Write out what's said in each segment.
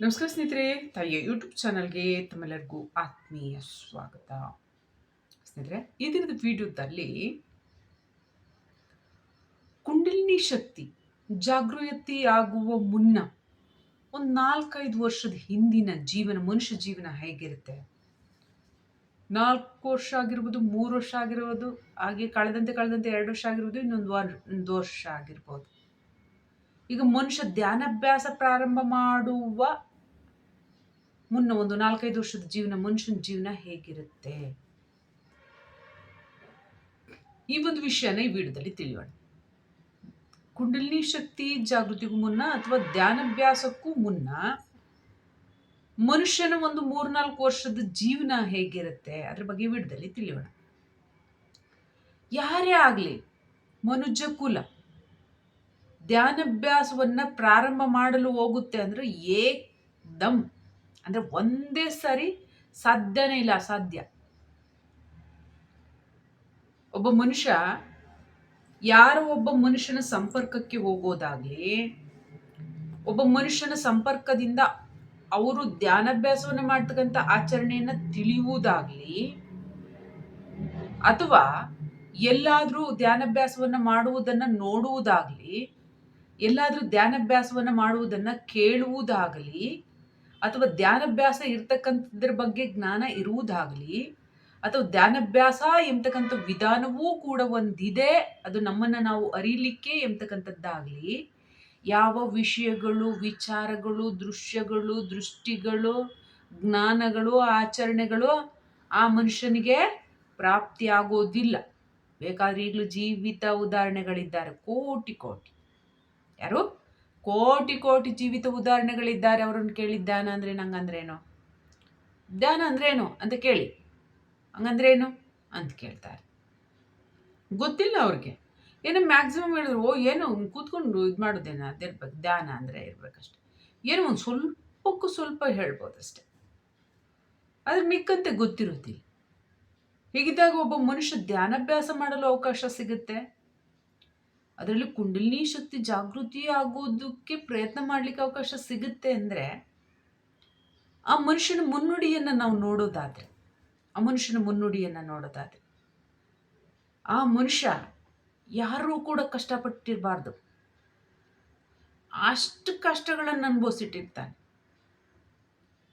ನಮಸ್ಕಾರ ಸ್ನೇಹಿತರೆ, ತಾಯಿಯ ಯೂಟ್ಯೂಬ್ ಚಾನಲ್ಗೆ ತಮ್ಮೆಲ್ಲರಿಗೂ ಆತ್ಮೀಯ ಸ್ವಾಗತ. ಸ್ನೇಹಿತರೆ, ಈ ದಿನದ ವಿಡಿಯೋದಲ್ಲಿ ಕುಂಡಲಿನಿ ಶಕ್ತಿ, ಜಾಗೃತಿ ಆಗುವ ಮುನ್ನ ಒಂದು ನಾಲ್ಕೈದು ವರ್ಷದ ಹಿಂದಿನ ಜೀವನ, ಮನುಷ್ಯ ಜೀವನ ಹೇಗಿರುತ್ತೆ? ನಾಲ್ಕು ವರ್ಷ ಆಗಿರ್ಬೋದು, ಮೂರು ವರ್ಷ ಆಗಿರ್ಬೋದು, ಹಾಗೆ ಕಳೆದಂತೆ ಕಳೆದಂತೆ ಎರಡು ವರ್ಷ ಆಗಿರ್ಬೋದು, ಇನ್ನೊಂದು ವಾರ, ಒಂದು ವರ್ಷ ಆಗಿರ್ಬೋದು. ಈಗ ಮನುಷ್ಯ ಧ್ಯಾನಾಭ್ಯಾಸ ಪ್ರಾರಂಭ ಮಾಡುವ ಮುನ್ನ ಒಂದು ನಾಲ್ಕೈದು ವರ್ಷದ ಜೀವನ, ಮನುಷ್ಯನ ಜೀವನ ಹೇಗಿರುತ್ತೆ? ಈ ಒಂದು ವಿಷಯನ ಈ ವಿಡಿಯೋದಲ್ಲಿ ತಿಳಿಯೋಣ. ಕುಂಡಲಿನಿ ಶಕ್ತಿ ಜಾಗೃತಿಗೂ ಮುನ್ನ ಅಥವಾ ಧ್ಯಾನಭ್ಯಾಸಕ್ಕೂ ಮುನ್ನ ಮನುಷ್ಯನ ಒಂದು ಮೂರ್ನಾಲ್ಕು ವರ್ಷದ ಜೀವನ ಹೇಗಿರುತ್ತೆ? ಅದ್ರ ಬಗ್ಗೆ ವಿಡಿಯೋದಲ್ಲಿ ತಿಳಿಯೋಣ. ಯಾರೇ ಆಗಲಿ ಮನುಜ ಕುಲ ಧ್ಯಾನಾಭ್ಯಾಸವನ್ನ ಪ್ರಾರಂಭ ಮಾಡಲು ಹೋಗುತ್ತೆ ಅಂದ್ರೆ ಏಕ್ದಮ್ ಅಂದ್ರೆ ಒಂದೇ ಸರಿ ಸಾಧ್ಯನೇ ಇಲ್ಲ, ಅಸಾಧ್ಯ. ಒಬ್ಬ ಮನುಷ್ಯ, ಯಾರೋ ಒಬ್ಬ ಮನುಷ್ಯನ ಸಂಪರ್ಕಕ್ಕೆ ಹೋಗೋದಾಗ್ಲಿ, ಒಬ್ಬ ಮನುಷ್ಯನ ಸಂಪರ್ಕದಿಂದ ಅವರು ಧ್ಯಾನಾಭ್ಯಾಸವನ್ನು ಮಾಡ್ತಕ್ಕಂಥ ಆಚರಣೆಯನ್ನ ತಿಳಿಯುವುದಾಗ್ಲಿ, ಅಥವಾ ಎಲ್ಲಾದ್ರೂ ಧ್ಯಾನಾಭ್ಯಾಸವನ್ನ ಮಾಡುವುದನ್ನ ನೋಡುವುದಾಗ್ಲಿ, ಎಲ್ಲಾದ್ರೂ ಧ್ಯಾನಾಭ್ಯಾಸವನ್ನ ಮಾಡುವುದನ್ನ ಕೇಳುವುದಾಗಲಿ ಅಥವಾ ಧ್ಯಾನಾಭ್ಯಾಸ ಇರ್ತಕ್ಕಂಥದ್ರ ಬಗ್ಗೆ ಜ್ಞಾನ ಇರುವುದಾಗಲಿ, ಅಥವಾ ಧ್ಯಾನಾಭ್ಯಾಸ ಎಂಬತಕ್ಕಂಥ ವಿಧಾನವೂ ಕೂಡ ಒಂದಿದೆ, ಅದು ನಮ್ಮನ್ನು ನಾವು ಅರಿಲಿಕ್ಕೆ ಎಂಬತಕ್ಕಂಥದ್ದಾಗಲಿ, ಯಾವ ವಿಷಯಗಳು, ವಿಚಾರಗಳು, ದೃಶ್ಯಗಳು, ದೃಷ್ಟಿಗಳು, ಜ್ಞಾನಗಳು, ಆಚರಣೆಗಳು ಆ ಮನುಷ್ಯನಿಗೆ ಪ್ರಾಪ್ತಿಯಾಗೋದಿಲ್ಲ. ಬೇಕಾದ್ರೆ ಈಗಲೂ ಜೀವಿತ ಉದಾಹರಣೆಗಳಿದ್ದಾರೆ, ಕೋಟಿ ಕೋಟಿ. ಯಾರು? ಕೋಟಿ ಕೋಟಿ ಜೀವಿತ ಉದಾಹರಣೆಗಳಿದ್ದಾರೆ ಅವರನ್ನು ಕೇಳಿ ಧ್ಯಾನ ಅಂದರೆ ನಂಗಂದ್ರೇನು? ಧ್ಯಾನ ಅಂದ್ರೇನು ಅಂತ ಕೇಳಿ. ಹಂಗಂದ್ರೇನು ಅಂತ ಕೇಳ್ತಾರೆ. ಗೊತ್ತಿಲ್ಲ ಅವ್ರಿಗೆ. ಏನೋ ಮ್ಯಾಕ್ಸಿಮಮ್ ಹೇಳಿದ್ರು, ಓ, ಏನೋ ಕೂತ್ಕೊಂಡು ಇದು ಮಾಡೋದೇನ? ಅದಿರ್ಬೇಕು ಧ್ಯಾನ ಅಂದರೆ ಇರಬೇಕಷ್ಟೆ. ಏನೋ ಒಂದು ಸ್ವಲ್ಪಕ್ಕೂ ಸ್ವಲ್ಪ ಹೇಳ್ಬೋದು ಅಷ್ಟೆ ಅದ್ರ ಮಿಕ್ಕಂತೆ ಗೊತ್ತಿರೋದಿಲ್ಲ. ಹೀಗಿದ್ದಾಗ ಒಬ್ಬ ಮನುಷ್ಯ ಧ್ಯಾನಾಭ್ಯಾಸ ಮಾಡಲು ಅವಕಾಶ ಸಿಗುತ್ತೆ. ಅದರಲ್ಲಿ ಕುಂಡಲಿನಿ ಶಕ್ತಿ ಜಾಗೃತಿ ಆಗೋದಕ್ಕೆ ಪ್ರಯತ್ನ ಮಾಡ್ಲಿಕ್ಕೆ ಅವಕಾಶ ಸಿಗುತ್ತೆ ಅಂದರೆ ಆ ಮನುಷ್ಯನ ಮುನ್ನುಡಿಯನ್ನು ನಾವು ನೋಡೋದಾದ್ರೆ, ಆ ಮನುಷ್ಯನ ಮುನ್ನುಡಿಯನ್ನು ನೋಡೋದಾದ್ರೆ, ಆ ಮನುಷ್ಯ ಯಾರೂ ಕೂಡ ಕಷ್ಟಪಟ್ಟಿರಬಾರ್ದು. ಅಷ್ಟು ಕಷ್ಟಗಳನ್ನು ಅನುಭವಿಸಿಟ್ಟಿರ್ತಾನೆ.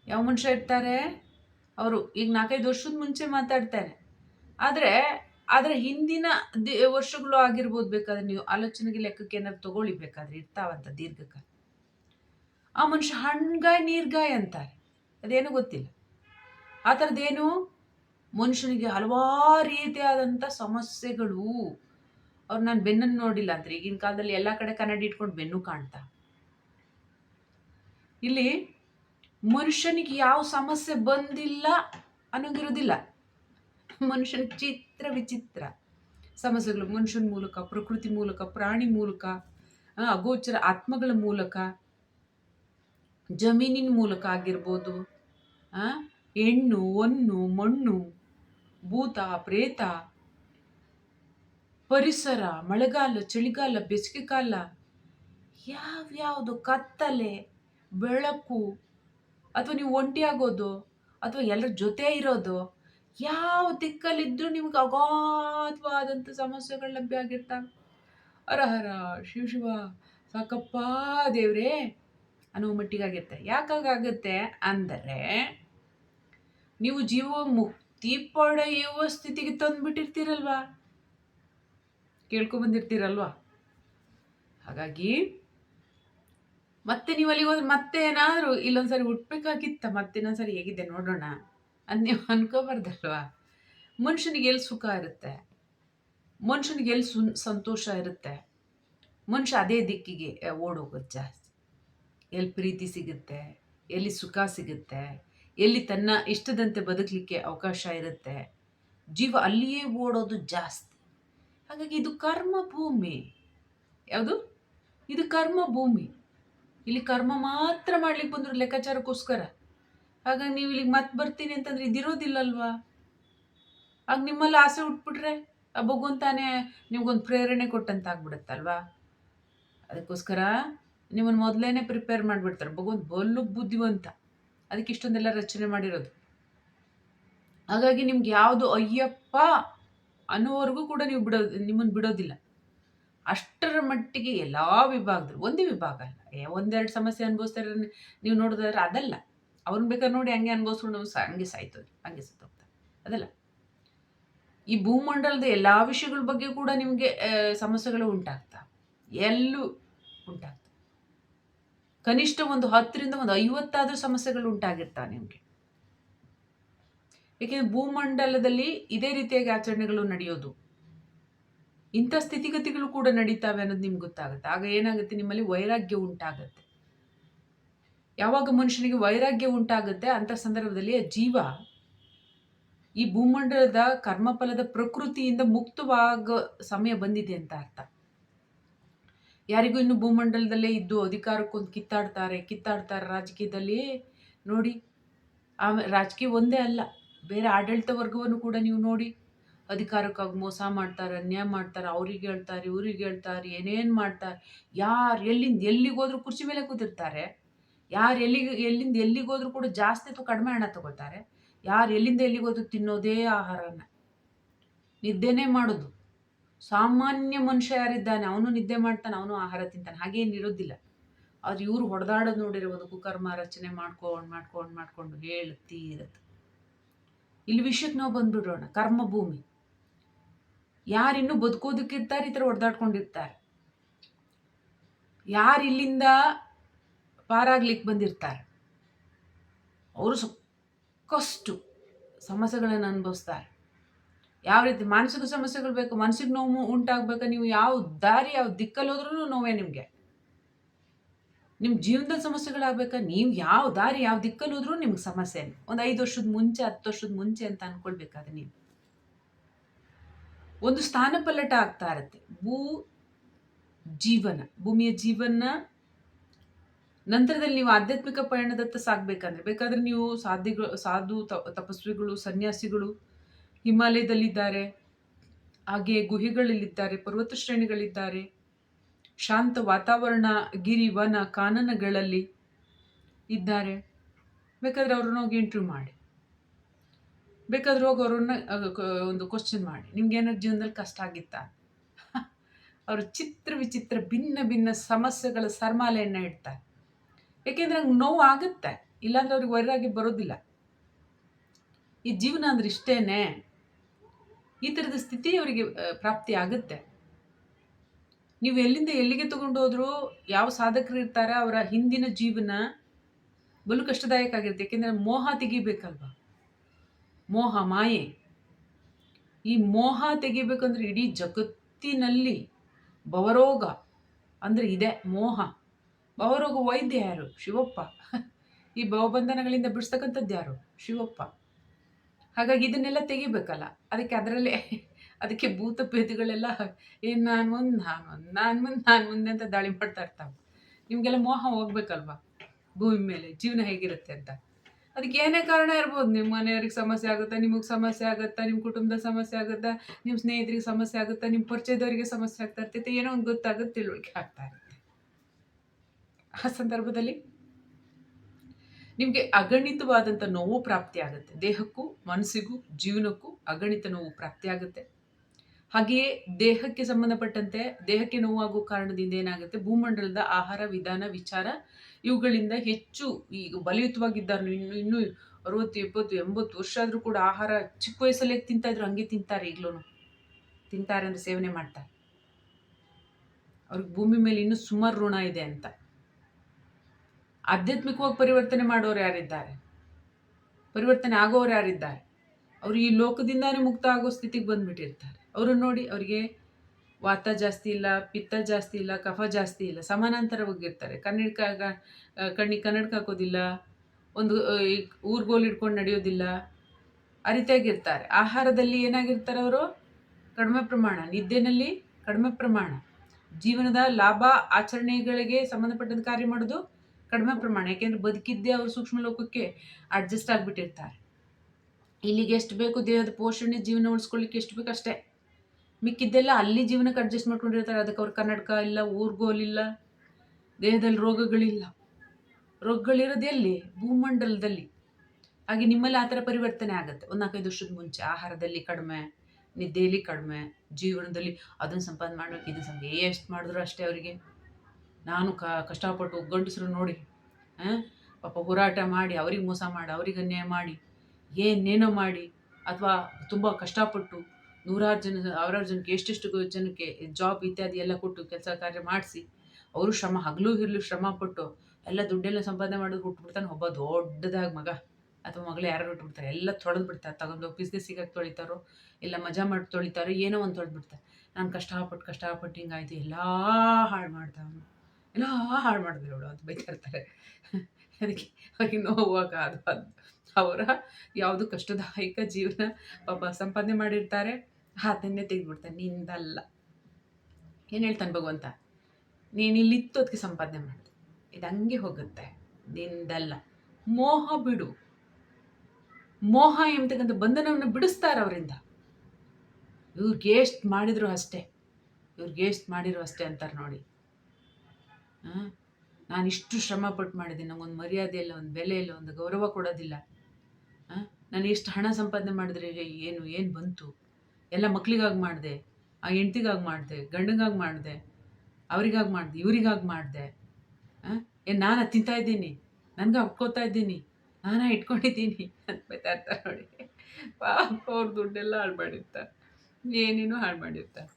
ಯಾವ ಮನುಷ್ಯ ಇರ್ತಾರೆ? ಅವರು ಈಗ ನಾಲ್ಕೈದು ವರ್ಷದ ಮುಂಚೆ ಮಾತಾಡ್ತಾರೆ ಆದರೆ ಆದರೆ ಹಿಂದಿನ ದಿ, ವರ್ಷಗಳು ಆಗಿರ್ಬೋದು ಬೇಕಾದ್ರೆ ನೀವು ಆಲೋಚನೆಗೆ ಲೆಕ್ಕಕ್ಕೆ ಏನಾದ್ರು ತಗೊಳ್ಳಿ ಬೇಕಾದ್ರೆ ಇರ್ತಾವಂತ ದೀರ್ಘಕಾಲ. ಆ ಮನುಷ್ಯ ಹಣ್ಗಾಯ್, ನೀರ್ಗಾಯ್ ಅಂತಾರೆ. ಅದೇನು ಗೊತ್ತಿಲ್ಲ. ಆ ಥರದ್ದೇನು? ಮನುಷ್ಯನಿಗೆ ಹಲವಾರು ರೀತಿಯಾದಂಥ ಸಮಸ್ಯೆಗಳು. ಅವ್ರು ನಾನು ಬೆನ್ನನ್ನು ನೋಡಿಲ್ಲ ಅಂದ್ರೆ ಈಗಿನ ಕಾಲದಲ್ಲಿ ಎಲ್ಲ ಕಡೆ ಕನ್ನಡಿ ಇಟ್ಕೊಂಡು ಬೆನ್ನು ಕಾಣ್ತಾ. ಇಲ್ಲಿ ಮನುಷ್ಯನಿಗೆ ಯಾವ ಸಮಸ್ಯೆ ಬಂದಿಲ್ಲ ಅನ್ನೋಂಗಿರೋದಿಲ್ಲ. ಮನುಷ್ಯನ ಚಿತ್ರ ವಿಚಿತ್ರ. ಸಮಸ್ಯೆಗಳು ಮನುಷ್ಯನ ಮೂಲಕ, ಪ್ರಕೃತಿ ಮೂಲಕ, ಪ್ರಾಣಿ ಮೂಲಕ ಅಗೋಚರ ಆತ್ಮಗಳ ಮೂಲಕ, ಜಮೀನಿನ ಮೂಲಕ ಆಗಿರ್ಬೋದು ಹೆಣ್ಣು ಒನ್ನು ಮಣ್ಣು, ಭೂತ, ಪ್ರೇತ, ಪರಿಸರ, ಮಳೆಗಾಲ, ಚಳಿಗಾಲ ಬೇಸಿಗೆ ಕಾಲ ಯಾವ್ಯಾವುದು ಕತ್ತಲೆ, ಬೆಳಕು, ಅಥವಾ ನೀವು ಒಂಟಿಯಾಗೋದು, ಅಥವಾ ಎಲ್ಲರ ಜೊತೆ ಇರೋದು ಯಾವ ದಿಕ್ಕಲ್ಲಿದ್ದರೂ ನಿಮ್ಗೆ ಅಗಾಧವಾದಂಥ ಸಮಸ್ಯೆಗಳು ಲಭ್ಯ ಆಗಿರ್ತಾವೆ. ಹರ ಶಿವ ಶಿವ, ಸಾಕಪ್ಪ ದೇವ್ರೇ ಅನ್ನೋ ಮಟ್ಟಿಗಾಗಿರುತ್ತೆ ಯಾಕಾಗುತ್ತೆ ಅಂದರೆ ನೀವು ಜೀವ ಮುಕ್ತಿ ಪಡೆಯುವ ಸ್ಥಿತಿಗೆ ತಂದುಬಿಟ್ಟಿರ್ತೀರಲ್ವಾ? ಕೇಳ್ಕೊಂಬಂದಿರ್ತೀರಲ್ವಾ? ಹಾಗಾಗಿ ಮತ್ತೆ ನೀವು ಅಲ್ಲಿಗೆ ಹೋದ್ರೆ ಮತ್ತೆ ಏನಾದರೂ ಇಲ್ಲೊಂದ್ಸರಿ ಹುಟ್ಬೇಕಾಗಿತ್ತ? ಮತ್ತೆ ಇನ್ನೊಂದ್ಸರಿ ಹೇಗಿದೆ ನೋಡೋಣ. ಅದು ನೀವು ಅನ್ಕೋಬಾರ್ದಲ್ವಾ? ಮನುಷ್ಯನಿಗೆ ಎಲ್ಲಿ ಸುಖ ಇರುತ್ತೆ? ಮನುಷ್ಯನಿಗೆ ಎಲ್ಲಿ ಸುನ್, ಸಂತೋಷ ಇರುತ್ತೆ? ಮನುಷ್ಯ ಅದೇ ದಿಕ್ಕಿಗೆ ಓಡೋಗೋದು ಜಾಸ್ತಿ. ಎಲ್ಲಿ ಪ್ರೀತಿ ಸಿಗುತ್ತೆ? ಎಲ್ಲಿ ಸುಖ ಸಿಗುತ್ತೆ? ಎಲ್ಲಿ ತನ್ನ ಇಷ್ಟದಂತೆ ಬದುಕಲಿಕ್ಕೆ ಅವಕಾಶ ಇರುತ್ತೆ? ಜೀವ ಅಲ್ಲಿಯೇ ಓಡೋದು ಜಾಸ್ತಿ. ಹಾಗಾಗಿ ಇದು ಕರ್ಮ ಭೂಮಿ. ಯಾವುದು? ಇದು ಕರ್ಮ ಭೂಮಿ. ಇಲ್ಲಿ ಕರ್ಮ ಮಾತ್ರ ಮಾಡ್ಲಿಕ್ಕೆ ಬಂದರು ಲೆಕ್ಕಾಚಾರಕ್ಕೋಸ್ಕರ. ಹಾಗಾಗಿ ನೀವು ಇಲ್ಲಿಗೆ ಮತ್ತೆ ಬರ್ತೀನಿ ಅಂತಂದ್ರೆ ಇದಿರೋದಿಲ್ಲಲ್ವಾ? ಆಗ ನಿಮ್ಮಲ್ಲಿ ಆಸೆ ಉಟ್ಬಿಟ್ರೆ ಆ ಭಗವಂತಾನೆ ನಿಮ್ಗೊಂದು ಪ್ರೇರಣೆ ಕೊಟ್ಟಂತ ಆಗ್ಬಿಡುತ್ತಲ್ವಾ? ಅದಕ್ಕೋಸ್ಕರ ನಿಮ್ಮನ್ನು ಮೊದಲೇನೆ ಪ್ರಿಪೇರ್ ಮಾಡಿಬಿಡ್ತಾರೆ. ಭಗವಂತ ಬಲ್ಲು ಬುದ್ಧಿವಂತ. ಅದಕ್ಕೆ ಇಷ್ಟೊಂದೆಲ್ಲ ರಚನೆ ಮಾಡಿರೋದು. ಹಾಗಾಗಿ ನಿಮ್ಗೆ ಯಾವುದು ಅಯ್ಯಪ್ಪ ಅನ್ನೋವರೆಗೂ ಕೂಡ ನೀವು ಬಿಡೋ ನಿಮ್ಮನ್ನು ಬಿಡೋದಿಲ್ಲ. ಅಷ್ಟರ ಮಟ್ಟಿಗೆ ಎಲ್ಲ ವಿಭಾಗದಲ್ಲಿ ಒಂದೇ ವಿಭಾಗ ಅಲ್ಲ. ಒಂದೆರಡು ಸಮಸ್ಯೆ ಅನುಭವಿಸ್ತಾರೆ ನೀವು ನೋಡಿದ್ರೆ ಅದಲ್ಲ. ಅವ್ರನ್ನ ಬೇಕಾದ್ರೆ ನೋಡಿ ಹಂಗೆ ಅನುಭವಿಸ್ಕೊಂಡು ಹಂಗೆ ಸಾಯ್ತದೆ ಹಂಗೆ ಸತ್ತೋಗ್ತಾರೆ. ಅದಲ್ಲ. ಈ ಭೂಮಂಡಲದ ಎಲ್ಲ ವಿಷಯಗಳ ಬಗ್ಗೆ ಕೂಡ ನಿಮಗೆ ಸಮಸ್ಯೆಗಳು ಉಂಟಾಗ್ತಾ? ಎಲ್ಲೂ ಉಂಟಾಗ್ತಾ? ಕನಿಷ್ಠ ಒಂದು ಹತ್ತರಿಂದ ಒಂದು ಐವತ್ತಾದರೂ ಸಮಸ್ಯೆಗಳು ಉಂಟಾಗಿರ್ತಾವೆ ನಿಮಗೆ? ಏಕೆಂದರೆ ಭೂಮಂಡಲದಲ್ಲಿ ಇದೇ ರೀತಿಯಾಗಿ ಆಚರಣೆಗಳು ನಡೆಯೋದು. ಇಂಥ ಸ್ಥಿತಿಗತಿಗಳು ಕೂಡ ನಡೀತಾವೆ ಅನ್ನೋದು ನಿಮ್ಗೆ ಗೊತ್ತಾಗುತ್ತೆ. ಆಗ ಏನಾಗುತ್ತೆ? ನಿಮ್ಮಲ್ಲಿ ವೈರಾಗ್ಯ ಉಂಟಾಗುತ್ತೆ. ಯಾವಾಗ ಮನುಷ್ಯನಿಗೆ ವೈರಾಗ್ಯ ಉಂಟಾಗುತ್ತೆ ಅಂಥ ಸಂದರ್ಭದಲ್ಲಿ ಆ ಜೀವ ಈ ಭೂಮಂಡಲದ ಕರ್ಮಫಲದ ಪ್ರಕೃತಿಯಿಂದ ಮುಕ್ತವಾಗ ಸಮಯ ಬಂದಿದೆ ಅಂತ ಅರ್ಥ. ಯಾರಿಗೂ ಇನ್ನು ಭೂಮಂಡಲದಲ್ಲೇ ಇದ್ದು ಅಧಿಕಾರಕ್ಕೊಂದು ಕಿತ್ತಾಡ್ತಾರೆ ಕಿತ್ತಾಡ್ತಾರೆ ರಾಜಕೀಯದಲ್ಲಿ. ನೋಡಿ ಆಮೇಲೆ ರಾಜಕೀಯ ಒಂದೇ ಅಲ್ಲ, ಬೇರೆ ಆಡಳಿತ ವರ್ಗವನ್ನು ಕೂಡ ನೀವು ನೋಡಿ. ಅಧಿಕಾರಕ್ಕಾಗಿ ಮೋಸ ಮಾಡ್ತಾರೆ, ಅನ್ಯಾಯ ಮಾಡ್ತಾರೆ, ಅವ್ರಿಗೆ ಹೇಳ್ತಾರೆ, ಇವ್ರಿಗೆ ಹೇಳ್ತಾರೆ, ಏನೇನು ಮಾಡ್ತಾರೆ, ಯಾರು, ಎಲ್ಲಿಂದ, ಎಲ್ಲಿಗೆ ಹೋದ್ರೂ ಕುರ್ಚಿ ಮೇಲೆ ಕೂತಿರ್ತಾರೆ. ಯಾರು ಎಲ್ಲಿಗೆ, ಎಲ್ಲಿಂದ ಎಲ್ಲಿಗೆ ಕೂಡ ಜಾಸ್ತಿ ಅಥವಾ ಕಡಿಮೆ ಹಣ ತಗೋತಾರೆ ಯಾರು ಎಲ್ಲಿಂದ ಎಲ್ಲಿಗೆ ತಿನ್ನೋದೇ ಆಹಾರನ. ನಿದ್ದೆನೇ ಮಾಡೋದು. ಸಾಮಾನ್ಯ ಮನುಷ್ಯ ಯಾರಿದ್ದಾನೆ, ಅವನು ನಿದ್ದೆ ಮಾಡ್ತಾನೆ, ಅವನು ಆಹಾರ ತಿಂತಾನೆ, ಹಾಗೇನು ಇರೋದಿಲ್ಲ. ಆದ್ರೆ ಇವರು ಹೊಡೆದಾಡೋದು ನೋಡಿರೋ ಕುಕರ್ಮ ರಚನೆ ಮಾಡ್ಕೊಂಡು ಮಾಡ್ಕೊಂಡು ಮಾಡ್ಕೊಂಡು ಹೇಳ್ತೀರತ್ತೆ ಇಲ್ಲಿ ವಿಷಯಕ್ಕೆ ನಾವು ಬಂದ್ಬಿಡೋಣ. ಕರ್ಮಭೂಮಿ ಯಾರಿನ್ನೂ ಬದುಕೋದಕ್ಕಿರ್ತಾರೆ ಈ ಥರ ಹೊಡೆದಾಡ್ಕೊಂಡಿರ್ತಾರೆ. ಯಾರು ಇಲ್ಲಿಂದ ಪಾರಾಗ್ಲಿಕ್ಕೆ ಬಂದಿರ್ತಾರೆ. ಅವರು ಸಾಕಷ್ಟು ಸಮಸ್ಯೆಗಳನ್ನು ಅನುಭವಿಸ್ತಾರೆ. ಯಾವ ರೀತಿ ಮಾನಸಿಕ ಸಮಸ್ಯೆಗಳು ಬೇಕು, ಮನಸ್ಸಿಗೆ ನೋವು ಉಂಟಾಗಬೇಕು, ನೀವು ಯಾವ ದಾರಿ, ಯಾವ ದಿಕ್ಕಲ್ಲಿ ಹೋದ್ರೂ ನೋವೇ ನಿಮಗೆ. ನಿಮ್ಮ ಜೀವನದ ಸಮಸ್ಯೆಗಳಾಗಬೇಕಾ, ನೀವು ಯಾವ ದಾರಿ, ಯಾವ ದಿಕ್ಕಲ್ಲಿ ಹೋದ್ರೂ ನಿಮ್ಗೆ ಸಮಸ್ಯೆ ಒಂದು ಐದು ವರ್ಷದ ಮುಂಚೆ, ಹತ್ತು ವರ್ಷದ ಮುಂಚೆ ಅಂತ ಅನ್ಕೊಳ್ಬೇಕಾದ್ರೆ ನೀವು? ಒಂದು ಸ್ಥಾನ ಪಲ್ಲಟ ಆಗ್ತಾ ಇರತ್ತೆ. ಭೂ ಜೀವನ, ಭೂಮಿಯ ಜೀವನ ನಂತರದಲ್ಲಿ ನೀವು ಆಧ್ಯಾತ್ಮಿಕ ಪಯಣದತ್ತ ಸಾಗಬೇಕಂದ್ರೆ, ಬೇಕಾದ್ರೆ ನೀವು ಸಾಧಿಗಳು, ಸಾಧು ತಪಸ್ವಿಗಳು, ಸನ್ಯಾಸಿಗಳು ಹಿಮಾಲಯದಲ್ಲಿದ್ದಾರೆ, ಹಾಗೆ ಗುಹೆಗಳಲ್ಲಿದ್ದಾರೆ, ಪರ್ವತ ಶ್ರೇಣಿಗಳಿದ್ದಾರೆ, ಶಾಂತ ವಾತಾವರಣ ಗಿರಿ, ವನ, ಕಾನನಗಳಲ್ಲಿ ಇದ್ದಾರೆ. ಬೇಕಾದ್ರೆ ಅವ್ರನ್ನ ಹೋಗಿ ಇಂಟ್ರ್ಯೂ ಮಾಡಿ. ಬೇಕಾದ್ರೆ ಹೋಗಿ ಅವ್ರನ್ನ ಒಂದು ಕ್ವಶನ್ ಮಾಡಿ. ನಿಮ್ಗೆ ಏನಾದ್ರು ಜೀವನದಲ್ಲಿ ಕಷ್ಟ ಆಗಿತ್ತಾ? ಅವರು ಚಿತ್ರ ವಿಚಿತ್ರ, ಭಿನ್ನ ಭಿನ್ನ ಸಮಸ್ಯೆಗಳ ಸರ್ಮಾಲೆಯನ್ನು ಇಡ್ತಾರೆ. ಯಾಕೆಂದ್ರೆ ಹಂಗೆ ನೋವು ಆಗುತ್ತೆ. ಇಲ್ಲಾಂದ್ರೆ ಅವ್ರಿಗೆ ವೈರಾಗಿ ಬರೋದಿಲ್ಲ. ಈ ಜೀವನ ಅಂದ್ರೆ ಇಷ್ಟೇನೆ. ಈ ಥರದ ಸ್ಥಿತಿ ಅವರಿಗೆ ಪ್ರಾಪ್ತಿ ಆಗುತ್ತೆ. ನೀವು ಎಲ್ಲಿಂದ ಎಲ್ಲಿಗೆ ತಗೊಂಡು ಯಾವ ಸಾಧಕರು ಇರ್ತಾರೆ ಅವರ ಹಿಂದಿನ ಜೀವನ ಬಲು ಕಷ್ಟದಾಯಕ ಆಗಿರುತ್ತೆ. ಯಾಕೆಂದ್ರೆ ಮೋಹ ತೆಗಿಬೇಕಲ್ವ? ಮೋಹ, ಮಾಯೆ. ಈ ಮೋಹ ತೆಗಿಬೇಕಂದ್ರೆ ಇಡೀ ಜಗತ್ತಿನಲ್ಲಿ ಭವರೋಗ ಅಂದರೆ ಇದೆ, ಮೋಹ. ಭವರೋಗ ವೈದ್ಯ ಯಾರು? ಶಿವಪ್ಪ. ಈ ಭವಬಂಧನಗಳಿಂದ ಬಿಡಿಸ್ತಕ್ಕಂಥದ್ದು ಯಾರು? ಶಿವಪ್ಪ. ಹಾಗಾಗಿ ಇದನ್ನೆಲ್ಲ ತೆಗಿಬೇಕಲ್ಲ. ಅದಕ್ಕೆ ಅದರಲ್ಲೇ, ಅದಕ್ಕೆ ಭೂತ ಭೇದಗಳೆಲ್ಲ ಏನು ನಾನು ಮುಂದೆ ನಾನು ಮುಂದೆ ನಾನು ಮುಂದೆ ನಾನು ಮುಂದೆ ಅಂತ ದಾಳಿ ಮಾಡ್ತಾ ಇರ್ತಾವೆ. ನಿಮಗೆಲ್ಲ ಮೋಹ ಹೋಗ್ಬೇಕಲ್ವಾ? ಭೂಮಿ ಮೇಲೆ, ಜೀವನ ಹೇಗಿರುತ್ತೆ ಅಂತ. ಅದಕ್ಕೆ ಏನೇ ಕಾರಣ ಇರ್ಬೋದು. ನಿಮ್ಮ ಮನೆಯವ್ರಿಗೆ ಸಮಸ್ಯೆ ಆಗುತ್ತಾ, ನಿಮಗೆ ಸಮಸ್ಯೆ ಆಗುತ್ತಾ ನಿಮ್ಮ ಕುಟುಂಬದ ಸಮಸ್ಯೆ ಆಗುತ್ತಾ ನಿಮ್ಮ ಸ್ನೇಹಿತರಿಗೆ ಸಮಸ್ಯೆ ಆಗುತ್ತಾ ನಿಮ್ಮ ಪರಿಚಯದವರಿಗೆ ಸಮಸ್ಯೆ ಆಗ್ತಾ ಇರ್ತೈತೆ, ಏನೋ ಒಂದು ಗೊತ್ತಾಗುತ್ತೆ ತಿಳುವಳಿಕೆ ಆಗ್ತಾ ಆ ಸಂದರ್ಭದಲ್ಲಿ? ನಿಮಗೆ ಅಗಣಿತವಾದಂಥ ನೋವು ಪ್ರಾಪ್ತಿ ಆಗುತ್ತೆ. ದೇಹಕ್ಕೂ, ಮನಸ್ಸಿಗೂ, ಜೀವನಕ್ಕೂ ಅಗಣಿತ ನೋವು ಪ್ರಾಪ್ತಿಯಾಗುತ್ತೆ ಹಾಗೆಯೇ ದೇಹಕ್ಕೆ ಸಂಬಂಧಪಟ್ಟಂತೆ ದೇಹಕ್ಕೆ ನೋವಾಗುವ ಕಾರಣದಿಂದ ಏನಾಗುತ್ತೆ? ಭೂಮಂಡಲದ ಆಹಾರ, ವಿಧಾನ, ವಿಚಾರ ಇವುಗಳಿಂದ ಹೆಚ್ಚು ಈಗ ಬಲಯುತವಾಗಿದ್ದಾರೆ ಇನ್ನು, ಇನ್ನೂ ಅರವತ್ತು, ಎಪ್ಪತ್ತು, ಎಂಬತ್ತು ವರ್ಷ ಆದರೂ ಕೂಡ ಆಹಾರ ಚಿಕ್ಕ ವಯಸ್ಸಲ್ಲೇ ತಿಂತಾ ಇದ್ರು, ಹಂಗೆ ತಿಂತಾರೆ ಈಗಲೂ ತಿಂತಾರೆ ಅಂದರೆ ಸೇವನೆ ಮಾಡ್ತಾರೆ. ಅವ್ರಿಗೆ ಭೂಮಿ ಮೇಲೆ ಇನ್ನೂ ಸುಮಾರು ಋಣ ಇದೆ ಅಂತ. ಆಧ್ಯಾತ್ಮಿಕವಾಗಿ ಪರಿವರ್ತನೆ ಮಾಡೋರು ಯಾರಿದ್ದಾರೆ? ಪರಿವರ್ತನೆ ಆಗೋರು ಯಾರಿದ್ದಾರೆ? ಅವರು ಈ ಲೋಕದಿಂದಾನೇ ಮುಕ್ತ ಆಗೋ ಸ್ಥಿತಿಗೆ ಬಂದ್ಬಿಟ್ಟಿರ್ತಾರೆ. ಅವರು ನೋಡಿ ಅವರಿಗೆ ವಾತ ಜಾಸ್ತಿ ಇಲ್ಲ, ಪಿತ್ತ ಜಾಸ್ತಿ ಇಲ್ಲ, ಕಫ ಜಾಸ್ತಿ ಇಲ್ಲ, ಸಮಾನಾಂತರವಾಗಿರ್ತಾರೆ. ಕನ್ನಡಕ ಕಣ್ಣಿಗೆ ಕನ್ನಡಕ ಹಾಕೋದಿಲ್ಲ, ಒಂದು ಊರ್ಗೋಲ್ ಇಟ್ಕೊಂಡು ನಡೆಯೋದಿಲ್ಲ. ಆ ರೀತಿಯಾಗಿರ್ತಾರೆ. ಆಹಾರದಲ್ಲಿ ಏನಾಗಿರ್ತಾರೆ ಅವರು? ಕಡಿಮೆ ಪ್ರಮಾಣ, ನಿದ್ದೆನಲ್ಲಿ ಕಡಿಮೆ ಪ್ರಮಾಣ. ಜೀವನದ ಲಾಭ ಆಚರಣೆಗಳಿಗೆ ಸಂಬಂಧಪಟ್ಟಂತ ಕಾರ್ಯ ಮಾಡೋದು ಕಡಿಮೆ ಪ್ರಮಾಣ, ಯಾಕೆಂದರೆ ಬದುಕಿದ್ದೇ ಅವರು ಸೂಕ್ಷ್ಮ ಲೋಕಕ್ಕೆ ಅಡ್ಜಸ್ಟ್ ಆಗಿಬಿಟ್ಟಿರ್ತಾರೆ. ಇಲ್ಲಿಗೆ ಎಷ್ಟು ಬೇಕು ದೇಹದ ಪೋಷಣೆ, ಜೀವನ ಉಳಿಸ್ಕೊಳ್ಳಿಕ್ಕೆ ಎಷ್ಟು ಬೇಕು ಅಷ್ಟೇ. ಮಿಕ್ಕಿದ್ದೆಲ್ಲ ಅಲ್ಲಿ ಜೀವನಕ್ಕೆ ಅಡ್ಜಸ್ಟ್ ಮಾಡ್ಕೊಂಡಿರ್ತಾರೆ. ಅದಕ್ಕೆ ಅವ್ರು ಕನ್ನಡಕ ಇಲ್ಲ ಊರ್ಗೋಲಿಲ್ಲ ದೇಹದಲ್ಲಿ ರೋಗಗಳಿಲ್ಲ. ರೋಗಗಳಿರೋದು ಎಲ್ಲಿ? ಭೂಮಂಡಲದಲ್ಲಿ. ಹಾಗೆ ನಿಮ್ಮಲ್ಲಿ ಆ ಥರ ಪರಿವರ್ತನೆ ಆಗುತ್ತೆ. ಒಂದು ನಾಲ್ಕೈದು ವರ್ಷದ ಮುಂಚೆ ಆಹಾರದಲ್ಲಿ ಕಡಿಮೆ, ನಿದ್ದೆಯಲ್ಲಿ ಕಡಿಮೆ, ಜೀವನದಲ್ಲಿ ಅದನ್ನು ಸಂಪಾದನೆ ಮಾಡಬೇಕು ಇದು ಸಂಪ ಎಷ್ಟು ಮಾಡಿದ್ರು ಅಷ್ಟೇ ಅವರಿಗೆ. ನಾನು ಕ ಕಷ್ಟಪಟ್ಟು ಗಂಡಸರು ನೋಡಿ ಪಾಪ ಹೋರಾಟ ಮಾಡಿ, ಅವ್ರಿಗೆ ಮೋಸ ಮಾಡಿ, ಅವ್ರಿಗೆ ಅನ್ಯಾಯ ಮಾಡಿ, ಏನೇನೋ ಮಾಡಿ, ಅಥವಾ ತುಂಬ ಕಷ್ಟಪಟ್ಟು ನೂರಾರು ಜನ ಅವರಾರು ಜನಕ್ಕೆ, ಎಷ್ಟೆಷ್ಟು ಜನಕ್ಕೆ ಜಾಬ್ ಇತ್ಯಾದಿ ಎಲ್ಲ ಕೊಟ್ಟು ಕೆಲಸ ಕಾರ್ಯ ಮಾಡಿಸಿ, ಅವರು ಶ್ರಮ, ಹಗಲು ಇರಲು ಶ್ರಮ ಪಟ್ಟು ಎಲ್ಲ ದುಡ್ಡೆಲ್ಲ ಸಂಪಾದನೆ ಮಾಡೋದು ಬಿಟ್ಬಿಡ್ತಾನೆ, ಒಬ್ಬ ದೊಡ್ಡದಾಗಿ ಮಗ ಅಥವಾ ಮಗಳು ಯಾರು ಬಿಟ್ಬಿಡ್ತಾರೆ, ಎಲ್ಲ ತೊಳೆದು ಬಿಡ್ತಾರೆ, ತಗೊಂಡು ಬಿಸ್ನೆಸ್ಸಿಗೆ ತೊಳಿತಾರೋ, ಇಲ್ಲ ಮಜಾ ಮಾಡಿ ತೊಳಿತಾರೋ, ಏನೋ ಒಂದು ತೊಳೆದು ಬಿಡ್ತಾರೆ. ನಾನು ಕಷ್ಟಪಟ್ಟು ಕಷ್ಟಪಟ್ಟು ಹಿಂಗಾಯ್ತು, ಎಲ್ಲ ಹಾಳು ಮಾಡ್ದ ಅವನು. ಎಲ್ಲ ಹಾಳು ಮಾಡಿದ್ರು ಇವಳು ಅಂತ ಬೈತಾ ಇರ್ತಾರೆ ಅದಕ್ಕೆ ಅವ್ರಿಗೆ ನೋವಾಗ ಅದು ಅದು. ಅವರ ಯಾವುದು ಕಷ್ಟದಾಯಕ ಜೀವನ ಪಾಪ ಸಂಪಾದನೆ ಮಾಡಿರ್ತಾರೆ. ಅದನ್ನೇ ತೆಗೆದ್ಬಿಡ್ತಾನೆ ನಿಂದಲ್ಲ. ಏನು ಹೇಳ್ತಾನೆ ಭಗವಂತ? ನೀನು ಇಲ್ಲಿತ್ತು ಅದಕ್ಕೆ ಸಂಪಾದನೆ ಮಾಡಿದೆ. ಇದು ಹಂಗೆ ಹೋಗುತ್ತೆ. ನಿಂದಲ್ಲ. ಮೋಹ ಬಿಡು. ಮೋಹ ಎಂಬತಕ್ಕಂಥ ಬಂಧನವನ್ನು ಬಿಡಿಸ್ತಾರೆ ಅವರಿಂದ. ಇವ್ರಿಗೆ ಎಷ್ಟು ಮಾಡಿದ್ರು ಅಷ್ಟೇ. ಇವ್ರಿಗೆ ಎಷ್ಟು ಮಾಡಿದ್ರು ಅಷ್ಟೇ ಅಂತಾರೆ ನೋಡಿ. ನಾನು ಇಷ್ಟು ಶ್ರಮ ಪಟ್ಟು ಮಾಡಿದ್ದೀನಿ. ನಂಗೊಂದು ಮರ್ಯಾದೆ ಇಲ್ಲ ಒಂದು ಬೆಲೆ ಇಲ್ಲ ಒಂದು ಗೌರವ ಕೊಡೋದಿಲ್ಲ. ನಾನು ಎಷ್ಟು ಹಣ ಸಂಪಾದನೆ ಮಾಡಿದ್ರೆ ಏನು ಏನು ಬಂತು? ಎಲ್ಲ ಮಕ್ಳಿಗಾಗಿ ಮಾಡಿದೆ. ಆ ಹೆಂಡ್ತಿಗಾಗಿ ಮಾಡಿದೆ, ಗಂಡಂಗಾಗಿ ಮಾಡಿದೆ, ಅವರಿಗಾಗಿ ಮಾಡಿದೆ, ಇವ್ರಿಗಾಗಿ ಮಾಡಿದೆ. ಏನು ನಾನು ತಿಂತಾ ಇದ್ದೀನಿ? ನನಗೆ ಹಾಕ್ಕೋತಾ ಇದ್ದೀನಿ? ನಾನು ಇಟ್ಕೊಂಡಿದ್ದೀನಿ? ಅಂತ ಬೈತಾ ಇರ್ತಾರೆ ನೋಡಿ. ಪಾಪ ಅವ್ರ ದುಡ್ಡೆಲ್ಲ ಹಾಳು ಮಾಡಿರ್ತಾರೆ. ಏನೇನು ಹಾಳು ಮಾಡಿರ್ತಾರೆ.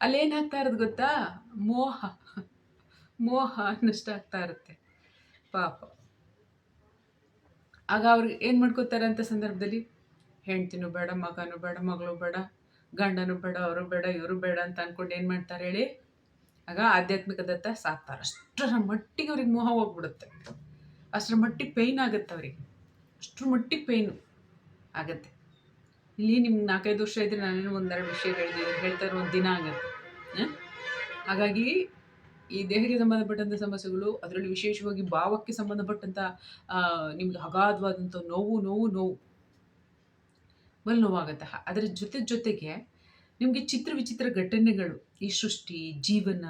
ಅಲ್ಲೇನು ಆಗ್ತಾ ಇರೋದು ಗೊತ್ತಾ? ಮೋಹ. ಮೋಹ ಅನ್ನಷ್ಟು ಆಗ್ತಾ ಇರುತ್ತೆ. ಪಾಪ. ಆಗ ಅವ್ರಿಗೆ ಏನು ಮಾಡ್ಕೋತಾರೆ ಅಂತ ಸಂದರ್ಭದಲ್ಲಿ, ಹೆಂಡ್ತಿನೂ ಬೇಡ, ಮಗನೂ ಬೇಡ, ಮಗಳು ಬೇಡ, ಗಂಡನೂ ಬೇಡ, ಅವರು ಬೇಡ, ಇವರು ಬೇಡ ಅಂತ ಅಂದ್ಕೊಂಡು ಏನು ಮಾಡ್ತಾರೆ ಹೇಳಿ, ಆಗ ಆಧ್ಯಾತ್ಮಿಕದತ್ತ ಸಾಕ್ತಾರೆ. ಅಷ್ಟರ ಮಟ್ಟಿಗೆ ಅವ್ರಿಗೆ ಮೋಹ ಹೋಗ್ಬಿಡುತ್ತೆ. ಅಷ್ಟರ ಮಟ್ಟಿಗೆ ಪೇಯ್ನ್ ಆಗುತ್ತೆ ಅವರಿಗೆ. ಅಷ್ಟರ ಮಟ್ಟಿಗೆ ಪೇಯ್ನು ಆಗುತ್ತೆ. ಇಲ್ಲಿ ನಿಮ್ಗೆ ನಾಲ್ಕೈದು ವರ್ಷ ಇದ್ರೆ ನಾನೇನು ಒಂದೆರಡು ವಿಷಯ ಹೇಳಿದೆ ಹೇಳ್ತಾ ಇರೋ ಒಂದು ದಿನ ಆಗುತ್ತೆ? ಹಾಗಾಗಿ ಈ ದೇಹಕ್ಕೆ ಸಂಬಂಧಪಟ್ಟಂಥ ಸಮಸ್ಯೆಗಳು, ಅದರಲ್ಲಿ ವಿಶೇಷವಾಗಿ ಭಾವಕ್ಕೆ ಸಂಬಂಧಪಟ್ಟಂಥ ನಿಮ್ಗೆ ಅಗಾಧವಾದಂಥ ನೋವು ನೋವು ನೋವು ಬಲ್ ನೋವಾಗತ್ತ. ಅದರ ಜೊತೆ ಜೊತೆಗೆ ನಿಮಗೆ ಚಿತ್ರ ವಿಚಿತ್ರ ಘಟನೆಗಳು, ಈ ಸೃಷ್ಟಿ, ಜೀವನ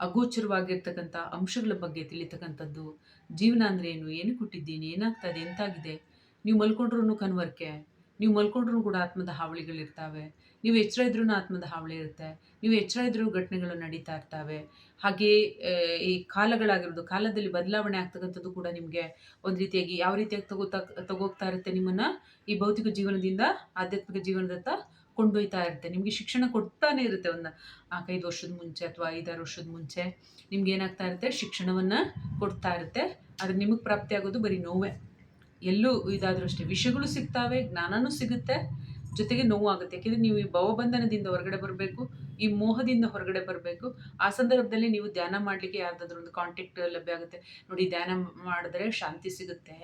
ಅಗೋಚರವಾಗಿರ್ತಕ್ಕಂಥ ಅಂಶಗಳ ಬಗ್ಗೆ ತಿಳಿತಕ್ಕಂಥದ್ದು, ಜೀವನ ಅಂದರೆ ಏನು ಏನು ಕೊಟ್ಟಿದ್ದೀನಿ ಏನಾಗ್ತದೆ ಎಂತಾಗಿದೆ, ನೀವು ಮಲ್ಕೊಂಡ್ರೂ ಕನ್ವರ್ಕೆ ನೀವು ಮಲ್ಕೊಂಡ್ರೂ ಕೂಡ ಆತ್ಮದ ಹಾವಳಿಗಳಿರ್ತಾವೆ ನೀವು ಎಚ್ಚರ ಇದ್ರೂ ಆತ್ಮದ ಹಾವಳಿ ಇರುತ್ತೆ. ನೀವು ಎಚ್ಚರ ಇದ್ರೂ ಘಟನೆಗಳು ನಡೀತಾ ಇರ್ತಾವೆ. ಹಾಗೆ ಈ ಕಾಲಗಳಾಗಿರೋದು ಕಾಲದಲ್ಲಿ ಬದಲಾವಣೆ ಆಗ್ತಕ್ಕಂಥದ್ದು ಕೂಡ ನಿಮಗೆ ಒಂದು ರೀತಿಯಾಗಿ ಯಾವ ರೀತಿಯಾಗಿ ತಗೋತಾ, ತಗೋಗ್ತಾ ಇರುತ್ತೆ ನಿಮ್ಮನ್ನು ಈ ಭೌತಿಕ ಜೀವನದಿಂದ, ಆಧ್ಯಾತ್ಮಿಕ ಜೀವನದತ್ತ ಕೊಂಡೊಯ್ತಾ ಇರುತ್ತೆ. ನಿಮಗೆ ಶಿಕ್ಷಣ ಕೊಡ್ತಾನೆ ಇರುತ್ತೆ ಒಂದು ನಾಲ್ಕೈದು ವರ್ಷದ ಮುಂಚೆ ಅಥವಾ ಐದಾರು ವರ್ಷದ ಮುಂಚೆ. ನಿಮ್ಗೆ ಏನಾಗ್ತಾ ಇರುತ್ತೆ? ಶಿಕ್ಷಣವನ್ನು ಕೊಡ್ತಾ ಇರುತ್ತೆ. ಆದ್ರೆ ನಿಮಗೆ ಪ್ರಾಪ್ತಿ ಆಗೋದು ಬರೀ ನೋವೇ. ಎಲ್ಲೂ ಇದಾದರೂ ಅಷ್ಟೇ. ವಿಷಯಗಳು ಸಿಗ್ತಾವೆ, ಜ್ಞಾನನೂ ಸಿಗುತ್ತೆ, ಜೊತೆಗೆ ನೋವು ಆಗುತ್ತೆ. ಯಾಕೆಂದರೆ ನೀವು ಈ ಭವಬಂಧನದಿಂದ ಹೊರಗಡೆ ಬರಬೇಕು, ಈ ಮೋಹದಿಂದ ಹೊರಗಡೆ ಬರಬೇಕು. ಆ ಸಂದರ್ಭದಲ್ಲಿ ನೀವು ಧ್ಯಾನ ಮಾಡಲಿಕ್ಕೆ ಯಾರ್ದಾದ್ರೂ ಒಂದು ಕಾಂಟ್ಯಾಕ್ಟ್ ಲಭ್ಯ ಆಗುತ್ತೆ. ನೋಡಿ, ಧ್ಯಾನ ಮಾಡಿದ್ರೆ ಶಾಂತಿ ಸಿಗುತ್ತೆ,